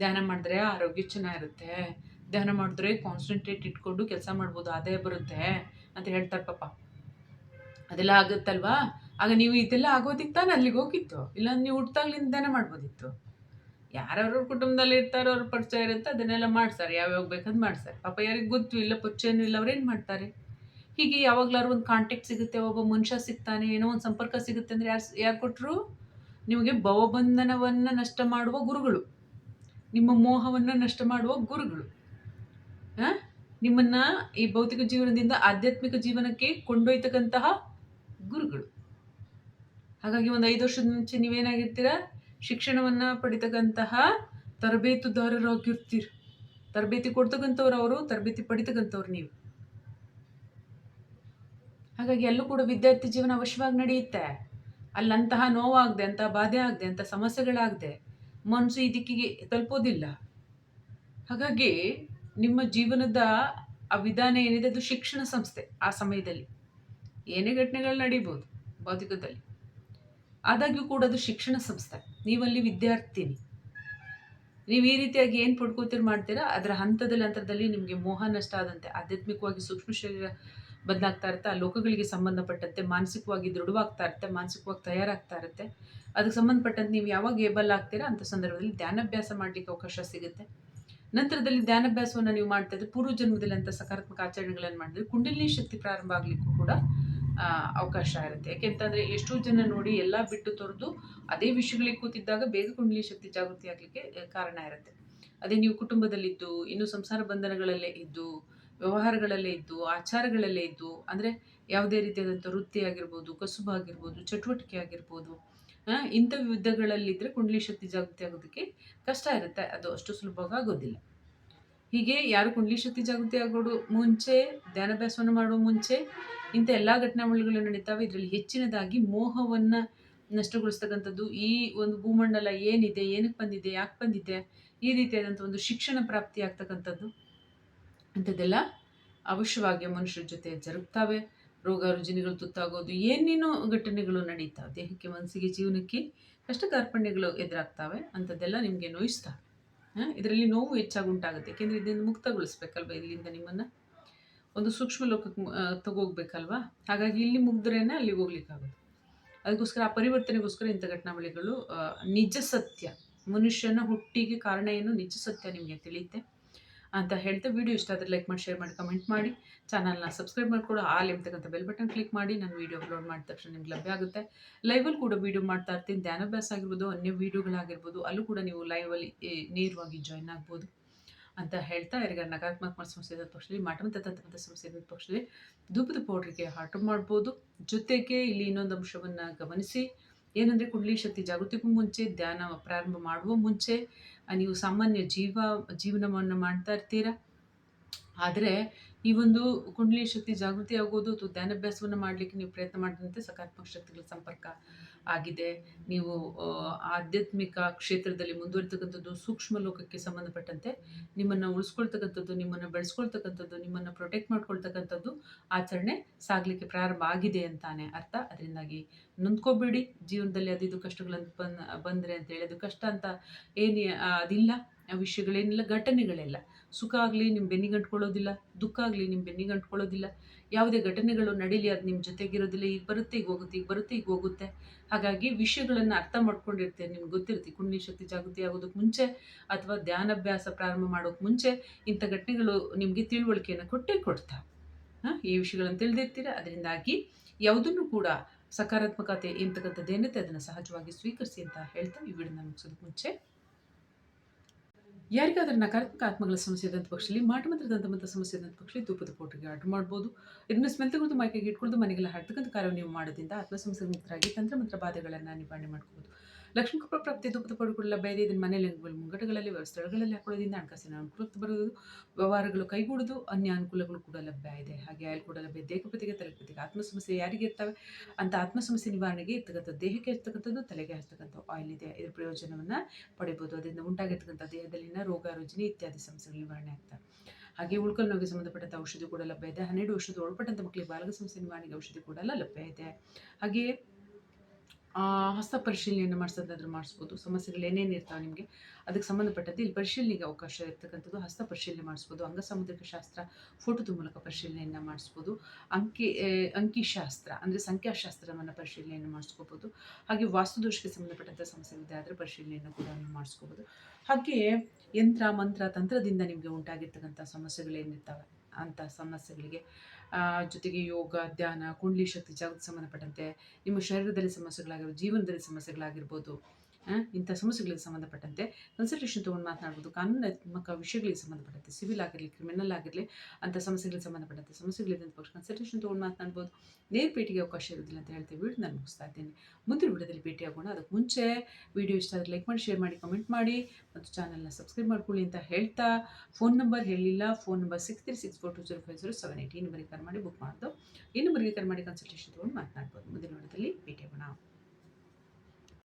ಧ್ಯಾನ ಮಾಡಿದ್ರೆ ಆರೋಗ್ಯ ಚೆನ್ನಾಗಿರುತ್ತೆ, ಧ್ಯಾನ ಮಾಡಿದ್ರೆ ಕಾನ್ಸಂಟ್ರೇಟ್ ಇಟ್ಕೊಂಡು ಕೆಲಸ ಮಾಡ್ಬೋದು, ಆದಾಯ ಬರುತ್ತೆ ಅಂತ ಹೇಳ್ತಾರೆ ಪಾಪ. ಅದೆಲ್ಲ ಆಗುತ್ತಲ್ವಾ? ಆಗ ನೀವು ಇದೆಲ್ಲ ಆಗೋದಿಕ್ಕೆ ತಾನೆ ಅಲ್ಲಿಗೆ ಹೋಗಿತ್ತು ಇಲ್ಲ, ನೀವು ಹುಟ್ಟಾಗ್ಲಿಂದ ಧ್ಯಾನ ಮಾಡ್ಬೋದಿತ್ತು? ಯಾರ್ಯಾವ್ರ ಕುಟುಂಬದಲ್ಲಿ ಇರ್ತಾರೋ ಅವ್ರ ಪರಿಚಯ ಇರುತ್ತೆ, ಅದನ್ನೆಲ್ಲ ಮಾಡ್ತಾರೆ ಯಾವ್ಯಾವ ಬೇಕಾದ್ ಮಾಡ್ತಾರೆ ಪಾಪ ಯಾರಿಗೆ ಗೊತ್ತು ಇಲ್ಲ, ಪರಿಚಯನೂ ಇಲ್ಲ ಏನು ಮಾಡ್ತಾರೆ? ಹೀಗೆ ಯಾವಾಗ್ಲಾರು ಒಂದು ಕಾಂಟ್ಯಾಕ್ಟ್ ಸಿಗುತ್ತೆ, ಒಬ್ಬ ಮನುಷ್ಯ ಸಿಗ್ತಾನೆ, ಏನೋ ಒಂದು ಸಂಪರ್ಕ ಸಿಗುತ್ತೆ ಅಂದರೆ ಯಾರು ಯಾರು ಕೊಟ್ಟರು ನಿಮಗೆ ಭವಬಂಧನವನ್ನು ನಷ್ಟ ಮಾಡುವ ಗುರುಗಳು. ನಿಮ್ಮ ಮೋಹವನ್ನು ನಷ್ಟ ಮಾಡುವ ಗುರುಗಳು. ಹಾಂ? ನಿಮ್ಮನ್ನ ಈ ಭೌತಿಕ ಜೀವನದಿಂದ ಆಧ್ಯಾತ್ಮಿಕ ಜೀವನಕ್ಕೆ ಕೊಂಡೊಯ್ತಕ್ಕಂತಹ ಗುರುಗಳು. ಹಾಗಾಗಿ ಒಂದು ಐದು ವರ್ಷದ ಮುಂಚೆ ನೀವೇನಾಗಿರ್ತೀರ? ಶಿಕ್ಷಣವನ್ನ ಪಡಿತಕ್ಕಂತಹ ತರಬೇತುದಾರರಾಗಿರ್ತೀರು ತರಬೇತಿ ಕೊಡ್ತಕ್ಕಂಥವ್ರು ಅವರು, ತರಬೇತಿ ಪಡಿತಕ್ಕಂಥವ್ರು ನೀವು. ಹಾಗಾಗಿ ಎಲ್ಲೂ ಕೂಡ ವಿದ್ಯಾರ್ಥಿ ಜೀವನ ಅವಶ್ಯವಾಗಿ ನಡೆಯುತ್ತೆ. ಅಲ್ಲಂತಹ ನೋವಾಗದೆ, ಅಂತ ಬಾಧೆ ಆಗದೆ, ಅಂತ ಸಮಸ್ಯೆಗಳಾಗದೆ ಮನಸ್ಸು ಈ ದಿಕ್ಕಿಗೆ ತಲುಪೋದಿಲ್ಲ. ಹಾಗಾಗಿ ನಿಮ್ಮ ಜೀವನದ ಆ ವಿಧಾನ ಏನಿದೆ, ಅದು ಶಿಕ್ಷಣ ಸಂಸ್ಥೆ ಆ ಸಮಯದಲ್ಲಿ. ಏನೇ ಘಟನೆಗಳು ನಡೀಬೋದು ಭೌತಿಕದಲ್ಲಿ. ಆದಾಗ್ಯೂ ಕೂಡ ಅದು ಶಿಕ್ಷಣ ಸಂಸ್ಥೆ. ನೀವಲ್ಲಿ ವಿದ್ಯಾರ್ಥಿನಿ. ನೀವು ಈ ರೀತಿಯಾಗಿ ಏನು ಪಡ್ಕೋತೀರಿ ಮಾಡ್ತೀರಾ? ಅದರ ಹಂತದಲ್ಲಿ ಹಂತದಲ್ಲಿ ನಿಮಗೆ ಮೋಹ ನಷ್ಟ ಆದಂತೆ ಆಧ್ಯಾತ್ಮಿಕವಾಗಿ ಸೂಕ್ಷ್ಮ ಶರೀರ ಬದಲಾಗ್ತಾ ಇರುತ್ತೆ, ಆ ಲೋಕಗಳಿಗೆ ಸಂಬಂಧಪಟ್ಟಂತೆ ಮಾನಸಿಕವಾಗಿ ದೃಢವಾಗ್ತಾ ಇರುತ್ತೆ, ಮಾನಸಿಕವಾಗಿ ತಯಾರಾಗ್ತಾ ಇರುತ್ತೆ. ಅದಕ್ಕೆ ಸಂಬಂಧಪಟ್ಟಂತೆ ನೀವು ಯಾವಾಗ ಏಬಲ್ ಆಗ್ತೀರಾ ಅಂಥ ಸಂದರ್ಭದಲ್ಲಿ ಧ್ಯಾನಾಭ್ಯಾಸ ಮಾಡಲಿಕ್ಕೆ ಅವಕಾಶ ಸಿಗುತ್ತೆ. ನಂತರದಲ್ಲಿ ಧ್ಯಾನಾಭ್ಯಾಸವನ್ನು ನೀವು ಮಾಡ್ತಾ ಇದ್ದರೆ ಪೂರ್ವ ಜನ್ಮದಲ್ಲಿ ಅಂತ ಸಕಾರಾತ್ಮಕ ಆಚರಣೆಗಳನ್ನು ಮಾಡಿದ್ರೆ ಕುಂಡಲಿನಿ ಶಕ್ತಿ ಪ್ರಾರಂಭ ಆಗಲಿಕ್ಕೂ ಕೂಡ ಅವಕಾಶ ಇರುತ್ತೆ. ಯಾಕೆಂತಂದರೆ ಎಷ್ಟೋ ಜನ ನೋಡಿ ಎಲ್ಲ ಬಿಟ್ಟು ತೊರೆದು ಅದೇ ವಿಷಯಗಳಿಗೆ ಕೂತಿದ್ದಾಗ ಬೇಗ ಕುಂಡಲಿ ಶಕ್ತಿ ಜಾಗೃತಿ ಆಗಲಿಕ್ಕೆ ಕಾರಣ ಇರುತ್ತೆ. ಅದೇ ನೀವು ಕುಟುಂಬದಲ್ಲಿದ್ದು, ಇನ್ನು ಸಂಸಾರ ಬಂಧನಗಳಲ್ಲೇ ಇದ್ದು, ವ್ಯವಹಾರಗಳಲ್ಲೇ ಇದ್ದು, ಆಚಾರಗಳಲ್ಲೇ ಇದ್ದು, ಅಂದರೆ ಯಾವುದೇ ರೀತಿಯಾದಂಥ ವೃತ್ತಿ ಆಗಿರ್ಬೋದು, ಕಸುಬು ಆಗಿರ್ಬೋದು, ಚಟುವಟಿಕೆ ಆಗಿರ್ಬೋದು ಇಂಥ ವಿಧಗಳಲ್ಲಿದ್ದರೆ ಕುಂಡಲಿ ಶಕ್ತಿ ಜಾಗೃತಿ ಆಗೋದಕ್ಕೆ ಕಷ್ಟ ಇರುತ್ತೆ. ಅದು ಅಷ್ಟು ಸುಲಭವಾಗಿ ಆಗೋದಿಲ್ಲ. ಹೀಗೆ ಯಾರು ಕುಂಡಲಿ ಶಕ್ತಿ ಜಾಗೃತಿ ಆಗೋದು ಮುಂಚೆ, ಧ್ಯಾನಾಭ್ಯಾಸವನ್ನು ಮಾಡುವ ಮುಂಚೆ ಇಂಥ ಎಲ್ಲ ಘಟನಾವಳಿಗಳು ನಡೀತಾವೆ. ಇದರಲ್ಲಿ ಹೆಚ್ಚಿನದಾಗಿ ಮೋಹವನ್ನು ನಷ್ಟಗೊಳಿಸ್ತಕ್ಕಂಥದ್ದು, ಈ ಒಂದು ಭೂಮಂಡಲ ಏನಿದೆ ಏನಕ್ಕೆ ಬಂದಿದೆ, ಯಾಕೆ ಬಂದಿದೆ, ಈ ರೀತಿಯಾದಂಥ ಒಂದು ಶಿಕ್ಷಣ ಪ್ರಾಪ್ತಿ ಆಗ್ತಕ್ಕಂಥದ್ದು. ಅಂಥದ್ದೆಲ್ಲ ಅವಶ್ಯವಾಗಿ ಮನುಷ್ಯರ ಜೊತೆ ಜರುಗ್ತಾವೆ. ರೋಗ ರುಜಿನಗಳು ತುತ್ತಾಗೋದು, ಏನೇನೋ ಘಟನೆಗಳು ನಡೀತಾವೆ ದೇಹಕ್ಕೆ, ಮನಸ್ಸಿಗೆ, ಜೀವನಕ್ಕೆ ಕಷ್ಟ ಕಾರ್ಪಣ್ಯಗಳು ಎದುರಾಗ್ತಾವೆ. ಅಂಥದ್ದೆಲ್ಲ ನಿಮಗೆ ನೋಯಿಸ್ತವೆ ಇದರಲ್ಲಿ ನೋವು ಹೆಚ್ಚಾಗಿ ಉಂಟಾಗುತ್ತೆ. ಯಾಕೆಂದರೆ ಇದನ್ನು ಮುಕ್ತಗೊಳಿಸ್ಬೇಕಲ್ವ ಇಲ್ಲಿಂದ ನಿಮ್ಮನ್ನು? ಒಂದು ಸೂಕ್ಷ್ಮ ಲೋಕಕ್ಕೆ ತಗೋಗ್ಬೇಕಲ್ವಾ? ಹಾಗಾಗಿ ಇಲ್ಲಿ ಮುಗ್ದ್ರೇನೆ ಅಲ್ಲಿಗೆ ಹೋಗ್ಲಿಕ್ಕಾಗುತ್ತೆ. ಅದಕ್ಕೋಸ್ಕರ ಆ ಪರಿವರ್ತನೆಗೋಸ್ಕರ ಇಂಥ ಘಟನಾವಳಿಗಳು ನಿಜ ಸತ್ಯ, ಮನುಷ್ಯನ ಹುಟ್ಟಿಗೆ ಕಾರಣ ಏನು, ನಿಜ ಸತ್ಯ ನಿಮಗೆ ತಿಳಿಯುತ್ತೆ ಅಂತ ಹೇಳ್ತಾ ವಿಡಿಯೋ ಇಷ್ಟ ಆದರೆ ಲೈಕ್ ಮಾಡಿ ಶೇರ್ ಮಾಡಿ ಕಮೆಂಟ್ ಮಾಡಿ. ಚಾನಲ್ನ ಸಬ್ಸ್ಕ್ರೈಬ್ ಮಾಡಿಕೊಡು ಆಲ್ ಎಂಬತಕ್ಕಂಥ ಬೆಲ್ ಬಟನ್ ಕ್ಲಿಕ್ ಮಾಡಿ. ನಾನು ವೀಡಿಯೋ ಅಪ್ಲೋಡ್ ಮಾಡಿದ ತಕ್ಷಣ ನಿಮ್ಗೆ ಲಭ್ಯ ಆಗುತ್ತೆ. ಲೈವಲ್ಲಿ ಕೂಡ ವೀಡಿಯೋ ಮಾಡ್ತಾ ಇರ್ತೀನಿ. ಧ್ಯಾನಾಭ್ಯಾಸ ಆಗಿರ್ಬೋದು, ಅನ್ಯ ವೀಡಿಯೋಗಳಾಗಿರ್ಬೋದು ಅಲ್ಲೂ ಕೂಡ ನೀವು ಲೈವಲ್ಲಿ ನೇರವಾಗಿ ಜಾಯ್ನ್ ಆಗ್ಬೋದು. ಅಂತ ಹೇಳ್ತಾ ಯಾರಿಗಾರ ನಕಾರಾತ್ಮಕ ಸಮಸ್ಯೆ ಇದ್ದ ಪಕ್ಷದಲ್ಲಿ ಮಾಟಮಂತ ತತ್ವದ ಸಮಸ್ಯೆ ಪಕ್ಷದಲ್ಲಿ ಧೂಪದ ಪೌಡ್ರಿಗೆ ಹಾರ್ಟ್ ಮಾಡ್ಬೋದು. ಜೊತೆಗೆ ಇಲ್ಲಿ ಇನ್ನೊಂದು ಅಂಶವನ್ನು ಗಮನಿಸಿ. ಏನಂದರೆ ಕುಂಡಲಿ ಶಕ್ತಿ ಜಾಗೃತಿಗೂ ಮುಂಚೆ ಧ್ಯಾನ ಪ್ರಾರಂಭ ಮಾಡುವ ಮುಂಚೆ ನೀವು ಸಾಮಾನ್ಯ ಜೀವ, ಜೀವನವನ್ನು ಮಾಡ್ತಾ ಇರ್ತೀರ? ಆದರೆ ಈ ಒಂದು ಕುಂಡಲಿ ಶಕ್ತಿ ಜಾಗೃತಿ ಆಗೋದು ಅಥವಾ ಧ್ಯಾನಾಭ್ಯಾಸವನ್ನು ಮಾಡಲಿಕ್ಕೆ ನೀವು ಪ್ರಯತ್ನ ಮಾಡಿದಂತೆ ಸಕಾರಾತ್ಮಕ ಶಕ್ತಿಗಳ ಸಂಪರ್ಕ ಆಗಿದೆ. ನೀವು ಆಧ್ಯಾತ್ಮಿಕ ಕ್ಷೇತ್ರದಲ್ಲಿ ಮುಂದುವರಿತಕ್ಕಂಥದ್ದು ಸೂಕ್ಷ್ಮ ಲೋಕಕ್ಕೆ ಸಂಬಂಧಪಟ್ಟಂತೆ ನಿಮ್ಮನ್ನು ಉಳಿಸ್ಕೊಳ್ತಕ್ಕಂಥದ್ದು, ನಿಮ್ಮನ್ನು ಬೆಳೆಸ್ಕೊಳ್ತಕ್ಕಂಥದ್ದು, ನಿಮ್ಮನ್ನು ಪ್ರೊಟೆಕ್ಟ್ ಮಾಡ್ಕೊಳ್ತಕ್ಕಂಥದ್ದು ಆಚರಣೆ ಸಾಗಲಿಕ್ಕೆ ಪ್ರಾರಂಭ ಆಗಿದೆ ಅಂತಾನೆ ಅರ್ಥ. ಅದರಿಂದಾಗಿ ನೊಂದ್ಕೋಬೇಡಿ. ಜೀವನದಲ್ಲಿ ಅದಿದು ಕಷ್ಟಗಳಂತ ಬಂದ್, ಬಂದರೆ ಅಂತೇಳಿ ಅದು ಕಷ್ಟ ಅಂತ ಏನು ಅದಿಲ್ಲ. ವಿಷಯಗಳೇನಿಲ್ಲ, ಘಟನೆಗಳೆಲ್ಲ. ಸುಖ ಆಗಲಿ ನಿಮ್ಮ ಬೆನ್ನಿಗೆ ಅಂಟ್ಕೊಳ್ಳೋದಿಲ್ಲ, ದುಃಖ ಆಗಲಿ ನಿಮ್ಮ ಬೆನ್ನಿಗೆ ಅಂಟ್ಕೊಳ್ಳೋದಿಲ್ಲ. ಯಾವುದೇ ಘಟನೆಗಳು ನಡೀಲಿ, ಅದು ನಿಮ್ಮ ಜೊತೆಗಿರೋದಿಲ್ಲ. ಈಗ ಬರುತ್ತೆ, ಈಗ ಹೋಗುತ್ತೆ, ಈಗ ಬರುತ್ತೆ, ಈಗ ಹೋಗುತ್ತೆ. ಹಾಗಾಗಿ ವಿಷಯಗಳನ್ನು ಅರ್ಥ ಮಾಡ್ಕೊಂಡಿರ್ತೀರಿ ನಿಮ್ಗೆ ಗೊತ್ತಿರುತ್ತೆ. ಕುಂಡಲಿ ಶಕ್ತಿ ಜಾಗೃತಿ ಆಗೋದಕ್ಕೆ ಮುಂಚೆ ಅಥವಾ ಧ್ಯಾನಾಭ್ಯಾಸ ಪ್ರಾರಂಭ ಮಾಡೋಕ್ಕೆ ಮುಂಚೆ ಇಂಥ ಘಟನೆಗಳು ನಿಮಗೆ ತಿಳುವಳಿಕೆಯನ್ನು ಕೊಟ್ಟೇ ಕೊಡ್ತಾ. ಹಾಂ, ಈ ವಿಷಯಗಳನ್ನು ತಿಳಿದಿರ್ತೀರ? ಅದರಿಂದಾಗಿ ಯಾವುದನ್ನು ಕೂಡ ಸಕಾರಾತ್ಮಕತೆ ಎಂತಕ್ಕಂಥದ್ದು ಏನಿದೆ ಅದನ್ನು ಸಹಜವಾಗಿ ಸ್ವೀಕರಿಸಿ ಅಂತ ಹೇಳ್ತಾ ಈ ವಿಡಿಯೋನ ಮುಗಿಸೋದಕ್ಕೆ ಮುಂಚೆ ಯಾರಿಗಾದ್ರೂ ನಕಾರಾತ್ಮಕ ಆತ್ಮಗಳ ಸಮಸ್ಯೆ ಇದ್ದಂಥ ಪಕ್ಷದಲ್ಲಿ ಮಾಟಮಂತ್ರ ದಂತಮಂತ್ರ ಸಮಸ್ಯೆ ಇದ್ದಂಥ ಪಕ್ಷದಲ್ಲಿ ಧೂಪದ ಪೋಟಿಗೆ ಆರ್ಡರ್ ಮಾಡ್ಬೋದು. ಇದನ್ನು ಸ್ಮೆಲ್ ತೆಗೆದು ಮೈಕೆಗೆ ಇಟ್ಕೊಂಡು ಮನೆಗೆಲ್ಲ ಹಡ್ತಕ್ಕಂಥ ಕಾರ್ಯ ನೀವು ಮಾಡೋದ್ರಿಂದ ಆತ್ಮ ಸಮಸ್ಯೆ ಮುಕ್ತರಾಗಿ ತಂತ್ರಮಂತ್ರ ಬಾಧೆಗಳನ್ನು ನಿವಾರಣೆ ಮಾಡ್ಕೋಬೋದು. ಲಕ್ಷ್ಮೀ ಕೃಪಾ ಪ್ರಾಪ್ತಿ ಪೌಡ್ಗಳು ಲಭ್ಯ ಇದೆ. ಇದನ್ನು ಮನೆಯಲ್ಲಿ ಮುಂಗಟಗಳಲ್ಲಿ ಸ್ಥಳಗಳಲ್ಲಿ ಹಾಕೊಳ್ಳೋದ್ರಿಂದ ಹಣಕಾಸಿನ ಅನುಕೂಲ ಬರೋದು ವ್ಯವಹಾರಗಳು ಕೈಗೂಡುದು ಅನ್ಯ ಅನುಕೂಲಗಳು ಕೂಡ ಲಭ್ಯ ಇದೆ. ಹಾಗೆ ಆಯಿಲ್ ಕೂಡ ಲಭ್ಯ ದೇಹಪತಿಗೆ ತಲೆಪತಿಗೆ ಆತ್ಮ ಸಮಸ್ಯೆ ಯಾರಿಗೆ ಇರ್ತವೆ? ಅಂತ ಆತ್ಮ ಸಮಸ್ಯೆ ನಿವಾರಣೆಗೆ ಇರ್ತಕ್ಕಂಥ ದೇಹಕ್ಕೆ ಇರ್ತಕ್ಕಂಥದ್ದು, ತಲೆಗೆ ಹಚ್ಚತಕ್ಕಂಥ ಆಯಿಲ್ ಇದೆ. ಇದರ ಪ್ರಯೋಜನವನ್ನು ಪಡೆಯಬಹುದು. ಅದರಿಂದ ಉಂಟಾಗಿರ್ತಕ್ಕಂಥ ದೇಹದಲ್ಲಿನ ರೋಗ ರುಜಿನಿ ಇತ್ಯಾದಿ ಸಮಸ್ಯೆಗಳು ನಿವಾರಣೆ ಆಗ್ತವೆ. ಹಾಗೆ ಉಳ್ಕಲ್ ನೋವಿಗೆ ಸಂಬಂಧಪಟ್ಟಂಥ ಔಷಧಿ ಕೂಡ ಲಭ್ಯ ಇದೆ. ಹನ್ನೆರಡು ವರ್ಷದ ಒಳಪಟ್ಟಂಥ ಮಕ್ಕಳಿಗೆ ಬಾಲಕ ಸಮಸ್ಯೆ ನಿವಾರಣೆಗೆ ಔಷಧಿ ಕೂಡ ಲಭ್ಯ ಇದೆ. ಹಾಗೆಯೇ ಆ, ಹಸ್ತ ಪರಿಶೀಲನೆಯನ್ನು ಮಾಡಿಸೋದಾದ್ರೂ ಮಾಡಿಸ್ಬೋದು. ಸಮಸ್ಯೆಗಳು ಏನೇನು ಇರ್ತಾವೆ ನಿಮಗೆ? ಅದಕ್ಕೆ ಸಂಬಂಧಪಟ್ಟಂತೆ ಇಲ್ಲಿ ಪರಿಶೀಲನೆಗೆ ಅವಕಾಶ ಇರ್ತಕ್ಕಂಥದ್ದು ಹಸ್ತ ಪರಿಶೀಲನೆ ಮಾಡಿಸ್ಬೋದು. ಅಂಗ ಸಾಮುದ್ರಿಕ ಶಾಸ್ತ್ರ ಫೋಟೋದ ಮೂಲಕ ಪರಿಶೀಲನೆಯನ್ನು ಮಾಡಿಸ್ಬೋದು. ಅಂಕಿ ಅಂಕಿಶಾಸ್ತ್ರ ಅಂದರೆ ಸಂಖ್ಯಾಶಾಸ್ತ್ರವನ್ನು ಪರಿಶೀಲನೆಯನ್ನು ಮಾಡಿಸ್ಕೋಬೋದು. ಹಾಗೆ ವಾಸ್ತುದೋಷಕ್ಕೆ ಸಂಬಂಧಪಟ್ಟಂಥ ಸಮಸ್ಯೆಗಳಿದೆ ಆದರೆ ಪರಿಶೀಲನೆಯನ್ನು ಕೂಡ ಮಾಡಿಸ್ಕೋಬೋದು. ಹಾಗೆಯೇ ಯಂತ್ರ ಮಂತ್ರ ತಂತ್ರದಿಂದ ನಿಮಗೆ ಉಂಟಾಗಿರ್ತಕ್ಕಂಥ ಸಮಸ್ಯೆಗಳೇನಿರ್ತವೆ ಅಂಥ ಸಮಸ್ಯೆಗಳಿಗೆ ಜೊತೆಗೆ ಯೋಗ ಧ್ಯಾನ ಕುಂಡ್ಲಿ ಶಕ್ತಿ ಜಾಗೃತಿ ಸಂಬಂಧಪಟ್ಟಂತೆ ನಿಮ್ಮ ಶರೀರದಲ್ಲಿ ಸಮಸ್ಯೆಗಳಾಗಿರ್ಬೋದು ಜೀವನದಲ್ಲಿ ಸಮಸ್ಯೆಗಳಾಗಿರ್ಬೋದು ಇಂಥ ಸಮಸ್ಯೆಗಳಿಗೆ ಸಂಬಂಧಪಟ್ಟಂತೆ ಕನ್ಸಲ್ಟೇಷನ್ ತೊಗೊಂಡು ಮಾತನಾಡ್ಬೋದು. ಕಾನೂನಾತ್ಮಕ ವಿಷಯಗಳಿಗೆ ಸಂಬಂಧಪಟ್ಟಂತೆ ಸಿವಿಲ್ ಆಗಿರಲಿ ಕ್ರಿಮಿನಲ್ ಆಗಿರಲಿ, ಅಂಥ ಸಮಸ್ಯೆಗಳಿಗೆ ಸಂಬಂಧಪಟ್ಟಂತೆ ಸಮಸ್ಯೆಗಳಿದ್ದಂಥ ಪಕ್ಷ ಕನ್ಸಲ್ಟೇಷನ್ ತೊಗೊಂಡು ಮಾತನಾಡ್ಬೋದು. ನೇರ ಭೇಟಿಗೆ ಅವಕಾಶ ಇರೋದಿಲ್ಲ ಅಂತ ಹೇಳ್ತೀವಿ ವಿಡಿಯೋ ನಾನು ಮುಗಿಸ್ತಾ ಇದ್ದೀನಿ. ಮುಂದಿನ ವಿಡಿಯೋದಲ್ಲಿ ಭೇಟಿ ಆಗೋಣ. ಅದಕ್ಕೆ ಮುಂಚೆ ವಿಡಿಯೋ ಇಷ್ಟ ಆದರೆ ಲೈಕ್ ಮಾಡಿ ಶೇರ್ ಮಾಡಿ ಕಮೆಂಟ್ ಮಾಡಿ ಮತ್ತು ಚಾನಲ್ನ ಸಬ್ಸ್ಕ್ರೈಬ್ ಮಾಡ್ಕೊಳ್ಳಿ ಅಂತ ಹೇಳ್ತಾ ಫೋನ್ ನಂಬರ್ ಹೇಳಿಲ್ಲ. Phone number six three six four two zero five zero seven eight ಈ ನಂಬರಿಗೆ ಕರೆ ಮಾಡಿ ಬುಕ್ ಮಾಡೋದು. ಈ ನಂಬರಿಗೆ ಕರೆ ಮಾಡಿ ಕನ್ಸಲ್ಟೇಷನ್ ತೊಗೊಂಡು ಮಾತನಾಡ್ಬೋದು. ಮುಂದಿನ ವಿಡಿಯೋದಲ್ಲಿ ಭೇಟಿ ಆಗೋಣ.